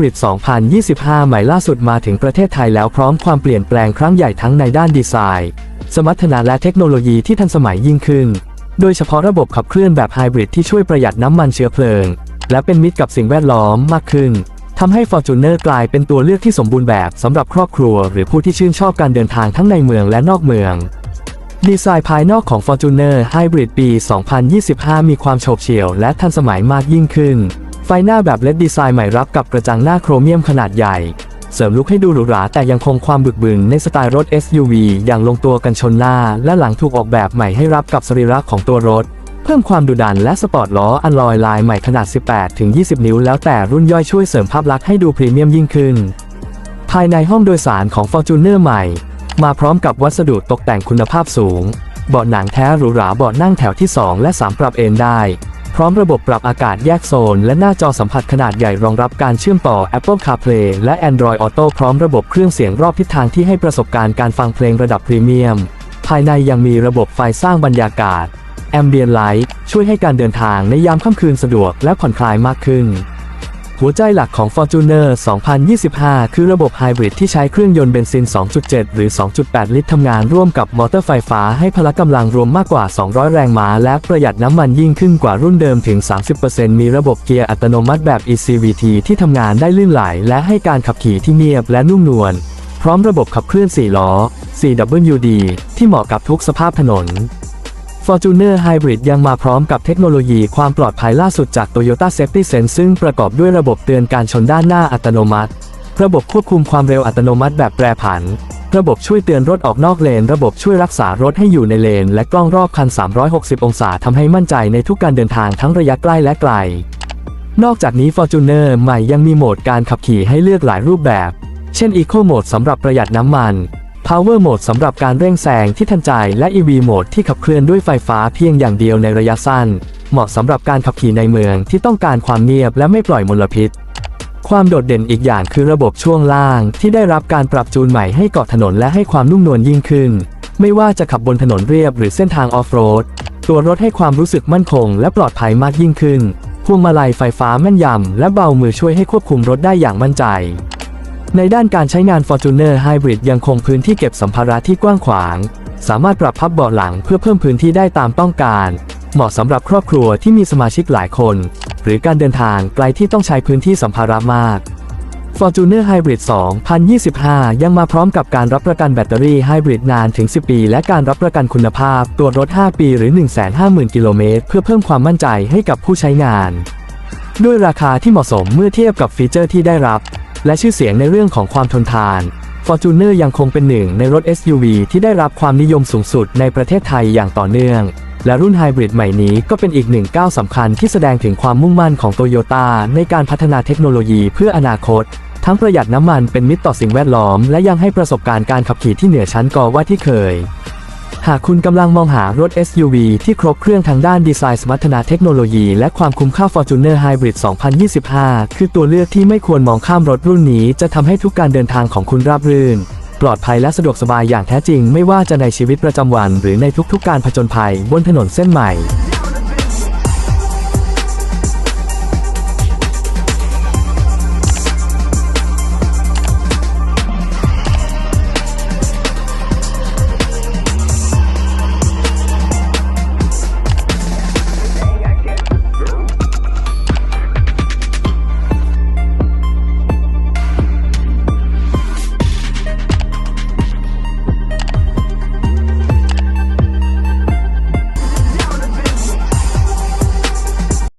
Hybrid 2025 ใหม่ล่าสุดมาถึงประเทศไทยแล้วพร้อมความเปลี่ยนแปลงครั้งใหญ่ทั้งในด้านดีไซน์ สมรรถนะและเทคโนโลยีที่ทันสมัยยิ่งขึ้น โดยเฉพาะระบบขับเคลื่อนแบบไฮบริดที่ช่วยประหยัดน้ำมันเชื้อเพลิง และเป็นมิตรกับสิ่งแวดล้อมมากขึ้นทำให้ Fortuner กลายเป็นตัวเลือกที่สมบูรณ์แบบสำหรับครอบครัว หรือผู้ที่ชื่นชอบการเดินทางทั้งในเมืองและนอกเมืองดีไซน์ภายนอกของ Fortuner Hybrid ปี 2025 มีความโฉบเฉี่ยวและทันสมัยมากยิ่งขึ้น ฟหน้าแบบเลดดีไซน์ใหม่รับกับกระจังหน้าโครเมียมขนาดใหญ่ เสริมลุคให้ดูหรูหราแต่ยังคงความบึกบึนในสไตล์รถ SUV อย่างลงตัวกันชนหน้า และหลังถูกออกแบบใหม่ให้รับกับสรีระของตัวรถ เพิ่มความดุดันและสปอร์ตล้ออันลอยลายใหม่ขนาด 18-20 นิ้ว แล้วแต่รุ่นย่อยช่วยเสริมภาพลักษณ์ให้ดูพรีเมียมยิ่งขึ้น ภายในห้องโดยสารของ Fortuner ใหม่ มาพร้อมกับวัสดุตกแต่งคุณภาพสูงเบาะหนังแท้หรูหราเบาะนั่งแถวที่ 2 และ 3 ปรับเอนได้ พร้อมระบบปรับอากาศแยกโซน และหน้าจอสัมผัสขนาดใหญ่รองรับการเชื่อมต่อ Apple CarPlay และ Android Auto พร้อมระบบเครื่องเสียงรอบทิศทางที่ให้ประสบการณ์การฟังเพลงระดับพรีเมียม ภายในยังมีระบบไฟสร้างบรรยากาศ Ambient Light ช่วยให้การเดินทางในยามค่ำคืนสะดวกและผ่อนคลายมากขึ้น หัวใจหลักของ Fortuner 2025 คือระบบไฮบริดที่ใช้เครื่องยนต์เบนซิน 2.7 หรือ 2.8 ลิตรทำงานร่วมกับมอเตอร์ไฟฟ้าให้พละกำลังรวมมากกว่า 200 แรงม้า และประหยัดน้ำมันยิ่งขึ้นกว่ารุ่นเดิมถึง 30%มีระบบเกียร์อัตโนมัติแบบ ECVT ที่ทำงานได้ลื่นไหล และให้การขับขี่ที่เงียบและนุ่มนวล พร้อมระบบขับเคลื่อน 4 ล้อ 4WD ที่เหมาะกับทุกสภาพถนน Fortuner Hybrid ยังมาพร้อมกับเทคโนโลยีความปลอดภัยล่าสุดจาก Toyota Safety Sense ซึ่งประกอบด้วยระบบเตือนการชนด้านหน้าอัตโนมัติ ระบบควบคุมความเร็วอัตโนมัติแบบแปรผัน ระบบช่วยเตือนรถออกนอกเลน ระบบช่วยรักษารถให้อยู่ในเลน และกล้องรอบคัน 360 องศาทำให้มั่นใจในทุกการเดินทางทั้งระยะใกล้และไกล นอกจากนี้ Fortuner ใหม่ยังมีโหมดการขับขี่ให้เลือกหลายรูปแบบ เช่น Eco Mode สำหรับประหยัดน้ำมัน Power Mode สำหรับการเร่งแซงที่ทันใจและ EV Mode ที่ขับเคลื่อนด้วยไฟฟ้าเพียงอย่างเดียวในระยะสั้น เหมาะสำหรับการขับขี่ในเมืองที่ต้องการความเงียบและไม่ปล่อยมลพิษ ความโดดเด่นอีกอย่างคือระบบช่วงล่าง ที่ได้รับการปรับจูนใหม่ให้เกาะถนนและให้ความนุ่มนวลยิ่งขึ้น ไม่ว่าจะขับบนถนนเรียบหรือเส้นทางออฟโรดตัวรถให้ความรู้สึกมั่นคง และปลอดภัยมากยิ่งขึ้นพวงมาลัยไฟฟ้าแม่นยำและเบามือช่วยให้ควบคุมรถได้อย่างมั่นใจ ในด้านการใช้งาน Fortuner Hybrid ยังคงพื้นที่เก็บสัมภาระที่กว้างขวาง สามารถปรับพับเบาะหลังเพื่อเพิ่มพื้นที่ได้ตามต้องการ เหมาะสำหรับครอบครัวที่มีสมาชิกหลายคน หรือการเดินทางไกลที่ต้องใช้พื้นที่สัมภาระมาก Fortuner Hybrid 2025 ยังมาพร้อมกับการรับประกันแบตเตอรี่ไฮบริดนานถึง 10 ปี และการรับประกันคุณภาพตัวรถ 5 ปีหรือ 150,000 กิโลเมตร เพื่อเพิ่มความมั่นใจให้กับผู้ใช้งาน ด้วยราคาที่เหมาะสมเมื่อเทียบกับฟีเจอร์ที่ได้รับ และชื่อเสียงในเรื่องของความทนทาน Fortuner ยังคงเป็นหนึ่งในรถ SUV ที่ได้รับความนิยมสูงสุดในประเทศไทยอย่างต่อเนื่อง และรุ่นไฮบริดใหม่นี้ก็เป็นอีกหนึ่งก้าวสำคัญที่แสดงถึงความมุ่งมั่นของโตโยต้าในการพัฒนาเทคโนโลยีเพื่ออนาคต ทั้งประหยัดน้ำมันเป็นมิตรต่อสิ่งแวดล้อม และยังให้ประสบการณ์การขับขี่ที่เหนือชั้นกว่าที่เคย หากคุณกำลังมองหารถ SUV ที่ครบเครื่องทางด้านดีไซน์สมรรถนะเทคโนโลยี และความคุ้มค่า Fortuner Hybrid 2025 คือตัวเลือกที่ไม่ควรมองข้ามรถรุ่นนี้ จะทำให้ทุกการเดินทางของคุณราบรื่น ปลอดภัยและสะดวกสบายอย่างแท้จริง ไม่ว่าจะในชีวิตประจำวัน หรือในทุกๆการผจญภัยบนถนนเส้นใหม่